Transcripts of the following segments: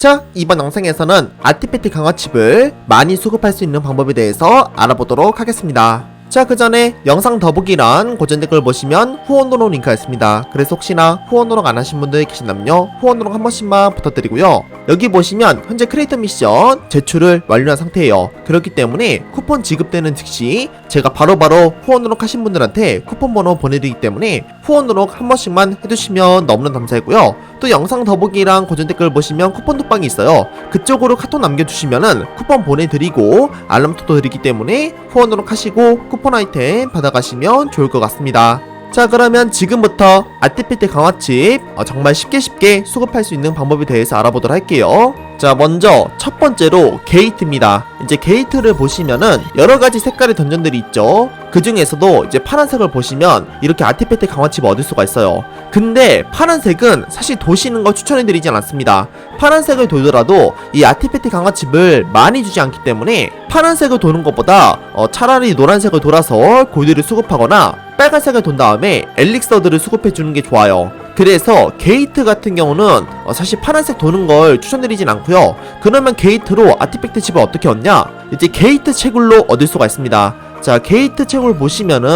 자, 이번 영상에서는 아티팩트 강화칩을 많이 수급할 수 있는 방법에 대해서 알아보도록 하겠습니다. 자, 그 전에 영상 더보기란 고전 댓글 보시면 후원으로 링크가 있습니다. 그래서 혹시나 후원으로 안 하신 분들 계신다면요, 후원으로 한 번씩만 부탁드리고요. 여기 보시면 현재 크리에이터 미션 제출을 완료한 상태예요. 그렇기 때문에 쿠폰 지급되는 즉시 제가 바로바로 후원으로 하신 분들한테 쿠폰 번호 보내드리기 때문에 후원으로 한 번씩만 해주시면 너무나 감사하고요. 또 영상 더보기랑 고전 댓글 보시면 쿠폰 톡방이 있어요. 그쪽으로 카톡 남겨주시면은 쿠폰 보내드리고 알람톡도 드리기 때문에 후원으로 하시고 쿠폰 아이템 받아가시면 좋을 것 같습니다. 자 그러면 지금부터 아티피트 강화칩 어, 정말 쉽게 쉽게 수급할 수 있는 방법에 대해서 알아보도록 할게요. 자 먼저 첫 번째로 게이트입니다. 이제 게이트를 보시면은 여러 가지 색깔의 던전들이 있죠. 그 중에서도 이제 파란색을 보시면 이렇게 아티페트 강화칩을 얻을 수가 있어요. 근데 파란색은 사실 도시는 거 추천해드리진 않습니다. 파란색을 돌더라도 이 아티페트 강화칩을 많이 주지 않기 때문에 파란색을 도는 것보다 어, 차라리 노란색을 돌아서 골드를 수급하거나 빨간색을 돈 다음에 엘릭서들을 수급해 주는 게 좋아요. 그래서 게이트 같은 경우는 어, 사실 파란색 도는 걸 추천드리진 않고요. 그러면 게이트로 아티팩트 칩을 어떻게 얻냐? 이제 게이트 채굴로 얻을 수가 있습니다. 자 게이트 채굴 보시면은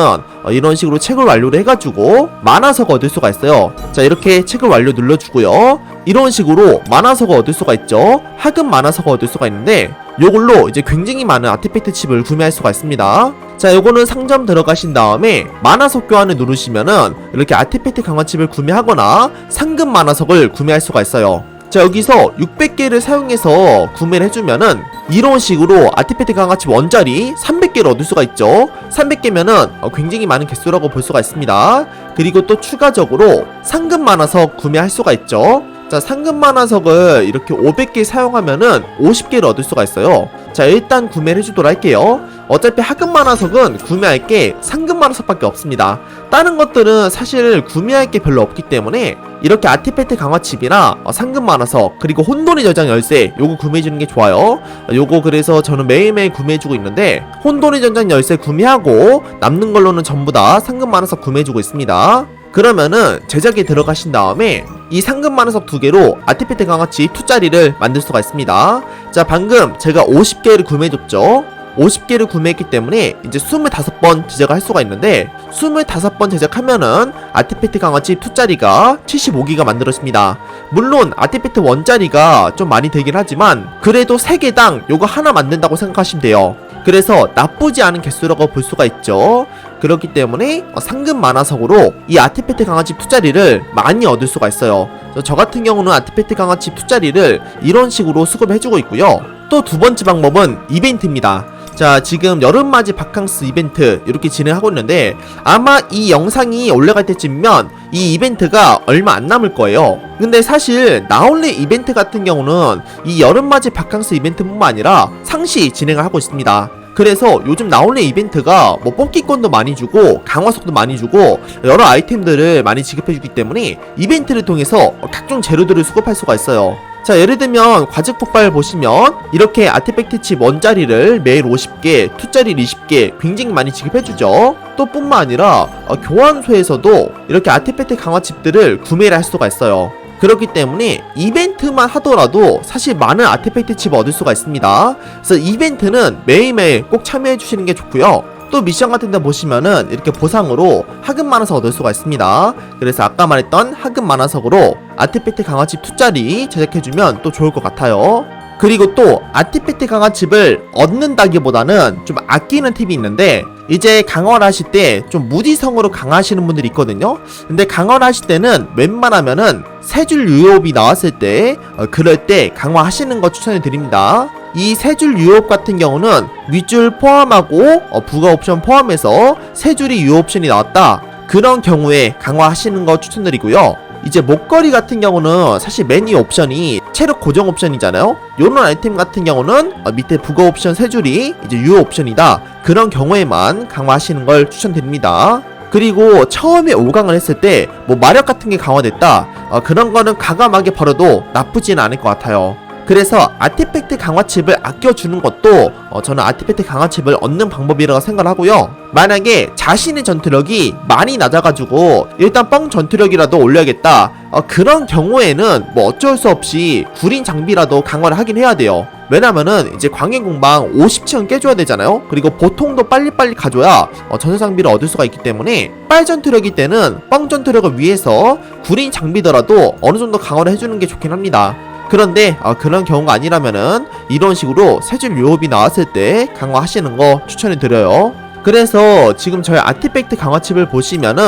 어, 이런 식으로 채굴 완료를 해가지고 만화서가 얻을 수가 있어요. 자 이렇게 채굴 완료 눌러주고요. 이런 식으로 만화서가 얻을 수가 있죠. 하급 만화서가 얻을 수가 있는데 요걸로 이제 굉장히 많은 아티팩트 칩을 구매할 수가 있습니다. 자, 요거는 상점 들어가신 다음에 만화석 교환을 누르시면은 이렇게 아티팩트 강화칩을 구매하거나 상급 만화석을 구매할 수가 있어요. 자, 여기서 600개를 사용해서 구매를 해주면은 이런 식으로 아티팩트 강화칩 원짜리 300개를 얻을 수가 있죠. 300개면은 어, 굉장히 많은 개수라고 볼 수가 있습니다. 그리고 또 추가적으로 상급 만화석 구매할 수가 있죠. 자, 상급 만화석을 이렇게 500개 사용하면은 50개를 얻을 수가 있어요. 자, 일단 구매를 해주도록 할게요. 어차피 하급 만화석은 구매할 게 상급 만화석밖에 없습니다. 다른 것들은 사실 구매할 게 별로 없기 때문에 이렇게 아티팩트 강화칩이나 어, 상급 만화석 그리고 혼돈의 저장 열쇠 요거 구매해주는 게 좋아요. 어, 요거 그래서 저는 매일매일 구매해주고 있는데 혼돈의 전장 열쇠 구매하고 남는 걸로는 전부 다 상급 만화석 구매해주고 있습니다. 그러면은 제작에 들어가신 다음에 이 상급 만화석 두 개로 아티팩트 강화치 투짜리를 만들 수가 있습니다. 자 방금 제가 50개를 구매해줬죠. 50개를 구매했기 때문에 이제 25번 제작을 할 수가 있는데 25번 제작하면은 아티팩트 강화치 투짜리가 75기가 만들어집니다. 물론 아티팩트 원짜리가 좀 많이 되긴 하지만 그래도 3개당 요거 하나 만든다고 생각하시면 돼요. 그래서 나쁘지 않은 개수라고 볼 수가 있죠. 그렇기 때문에 어, 상급 만화석으로 이 아티팩트 강화칩 투자리를 많이 얻을 수가 있어요. 저, 저 같은 경우는 아티팩트 강화칩 투자리를 이런 식으로 수급해주고 있고요. 또 두 번째 방법은 이벤트입니다. 자 지금 여름맞이 바캉스 이벤트 이렇게 진행하고 있는데 아마 이 영상이 올라갈 때쯤이면 이 이벤트가 얼마 안 남을 거예요. 근데 사실 나올레 이벤트 같은 경우는 이 여름맞이 바캉스 이벤트뿐만 아니라 상시 진행을 하고 있습니다. 그래서 요즘 나올레 이벤트가 뭐 뽑기권도 많이 주고 강화석도 많이 주고 여러 아이템들을 많이 지급해주기 때문에 이벤트를 통해서 각종 재료들을 수급할 수가 있어요 자 예를 들면 과즙 폭발 보시면 이렇게 아티팩트 칩 원짜리를 매일 50개, 투짜리 20개 굉장히 많이 지급해주죠. 또 뿐만 아니라 어, 교환소에서도 이렇게 아티팩트 강화 칩들을 구매를 할 수가 있어요. 그렇기 때문에 이벤트만 하더라도 사실 많은 아티팩트 칩을 얻을 수가 있습니다. 그래서 이벤트는 매일매일 꼭 참여해 주시는 게 좋고요. 또 미션 같은 데 보시면은 이렇게 보상으로 하급 만화석 얻을 수가 있습니다. 그래서 아까 말했던 하급 만화석으로 아티팩트 강화칩 투짜리 제작해주면 또 좋을 것 같아요. 그리고 또 아티팩트 강화칩을 얻는다기보다는 좀 아끼는 팁이 있는데 이제 강화를 하실 때 좀 무지성으로 강화하시는 분들이 있거든요. 근데 강화를 하실 때는 웬만하면은 세 줄 유효업이 나왔을 때 어, 그럴 때 강화하시는 거 추천해 드립니다. 이 세 줄 유효업 같은 경우는 윗줄 포함하고 어, 부가 옵션 포함해서 세 줄이 유효 옵션이 나왔다. 그런 경우에 강화하시는 거 추천드리고요. 이제 목걸이 같은 경우는 사실 메뉴 옵션이 체력 고정 옵션이잖아요. 요런 아이템 같은 경우는 어, 밑에 부가 옵션 세 줄이 이제 유효 옵션이다. 그런 경우에만 강화하시는 걸 추천드립니다. 그리고 처음에 5강을 했을 때 뭐 마력 같은 게 강화됐다. 어, 그런 거는 가감하게 벌어도 나쁘지는 않을 것 같아요. 그래서 아티팩트 강화칩을 아껴주는 것도 어, 저는 아티팩트 강화칩을 얻는 방법이라고 생각을 하고요. 만약에 자신의 전투력이 많이 낮아가지고 일단 뻥 전투력이라도 올려야겠다. 어, 그런 경우에는 뭐 어쩔 수 없이 구린 장비라도 강화를 하긴 해야 돼요. 왜냐면은 이제 광해공방 50층 깨줘야 되잖아요. 그리고 보통도 빨리빨리 가줘야 어, 전설 장비를 얻을 수가 있기 때문에 빨 전투력일 때는 뻥 전투력을 위해서 구린 장비더라도 어느 정도 강화를 해주는 게 좋긴 합니다. 그런데 아, 그런 경우가 아니라면은 이런 식으로 세줄 유업이 나왔을 때 강화하시는 거 추천해 드려요. 그래서 지금 저희 아티팩트 강화칩을 보시면은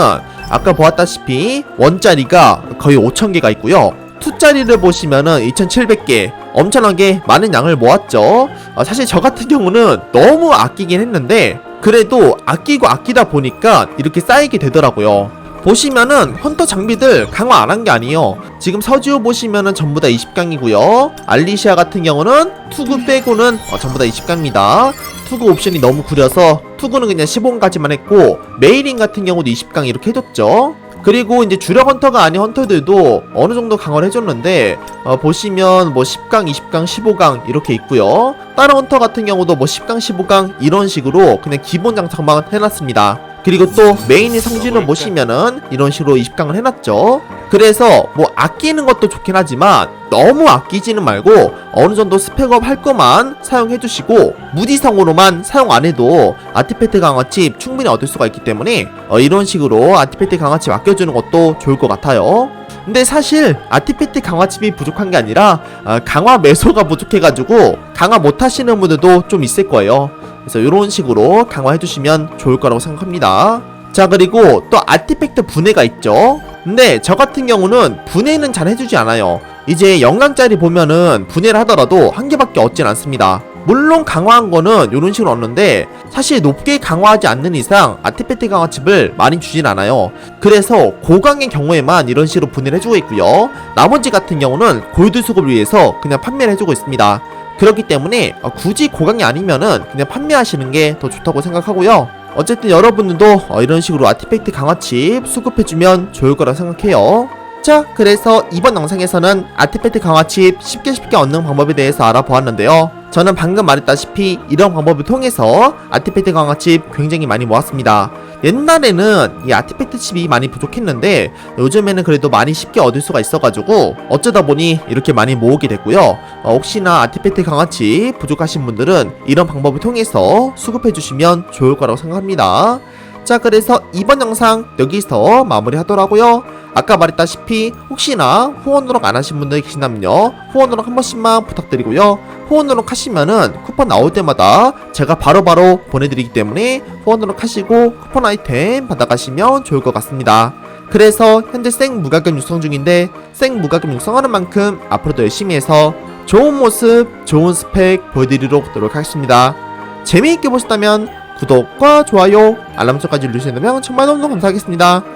아까 보았다시피 원짜리가 거의 5,000개가 있고요. 투짜리를 보시면은 2,700개 엄청나게 많은 양을 모았죠. 아, 사실 저 같은 경우는 너무 아끼긴 했는데 그래도 아끼고 아끼다 보니까 이렇게 쌓이게 되더라고요. 보시면은 헌터 장비들 강화 안 한 게 아니에요. 지금 서지호 보시면은 전부 다 20강이고요. 알리시아 같은 경우는 투구 빼고는 어, 전부 다 20강입니다. 투구 옵션이 너무 구려서 투구는 그냥 15강까지만 했고 메이링 같은 경우도 20강 이렇게 해줬죠. 그리고 이제 주력 헌터가 아닌 헌터들도 어느 정도 강화를 해줬는데 어, 보시면 뭐 10강, 20강, 15강 이렇게 있고요. 다른 헌터 같은 경우도 뭐 10강, 15강 이런 식으로 그냥 기본 장착만 해놨습니다. 그리고 또 메인의 성질을 보시면은 이런 식으로 20강을 해놨죠. 그래서 뭐 아끼는 것도 좋긴 하지만 너무 아끼지는 말고 어느 정도 스펙업 할 거만 사용해 주시고 무디성으로만 사용 안 해도 아티팩트 강화칩 충분히 얻을 수가 있기 때문에 어, 이런 식으로 아티팩트 강화칩 아껴주는 것도 좋을 것 같아요. 근데 사실 아티팩트 강화칩이 부족한 게 아니라 어, 강화 매소가 부족해가지고 강화 못 하시는 분들도 좀 있을 거예요. 그래서 이런 식으로 강화해 주시면 좋을 거라고 생각합니다. 자 그리고 또 아티팩트 분해가 있죠. 근데 저 같은 경우는 분해는 잘 해주지 않아요. 이제 영광짜리 보면은 분해를 하더라도 한 개밖에 얻진 않습니다. 물론 강화한 거는 이런 식으로 얻는데 사실 높게 강화하지 않는 이상 아티팩트 강화칩을 많이 주진 않아요. 그래서 고강의 경우에만 이런 식으로 분해를 해주고 있고요. 나머지 같은 경우는 골드 수급을 위해서 그냥 판매를 해주고 있습니다. 그렇기 때문에 어, 굳이 고강이 아니면은 그냥 판매하시는 게 더 좋다고 생각하고요. 어쨌든 여러분들도 어, 이런 식으로 아티팩트 강화칩 수급해주면 좋을 거라 생각해요. 자, 그래서 이번 영상에서는 아티팩트 강화칩 쉽게 쉽게 얻는 방법에 대해서 알아보았는데요. 저는 방금 말했다시피 이런 방법을 통해서 아티팩트 강화칩 굉장히 많이 모았습니다. 옛날에는 이 아티팩트 칩이 많이 부족했는데 요즘에는 그래도 많이 쉽게 얻을 수가 있어가지고 어쩌다 보니 이렇게 많이 모으게 됐고요. 어, 혹시나 아티팩트 강화칩 부족하신 분들은 이런 방법을 통해서 수급해 주시면 좋을 거라고 생각합니다. 자 그래서 이번 영상 여기서 마무리 하더라고요. 아까 말했다시피 혹시나 후원 누락 안 하신 분들 계신다면요. 후원 누락 한 번씩만 부탁드리고요. 후원 누락 하시면은 쿠폰 나올 때마다 제가 바로바로 보내드리기 때문에 후원 누락 하시고 쿠폰 아이템 받아가시면 좋을 것 같습니다. 그래서 현재 생 무가금 육성 중인데 생 무가금 육성하는 만큼 앞으로도 열심히 해서 좋은 모습 좋은 스펙 보여드리도록 하겠습니다. 재미있게 보셨다면 구독과 좋아요 알람 설정까지 누르시면 정말 너무 감사하겠습니다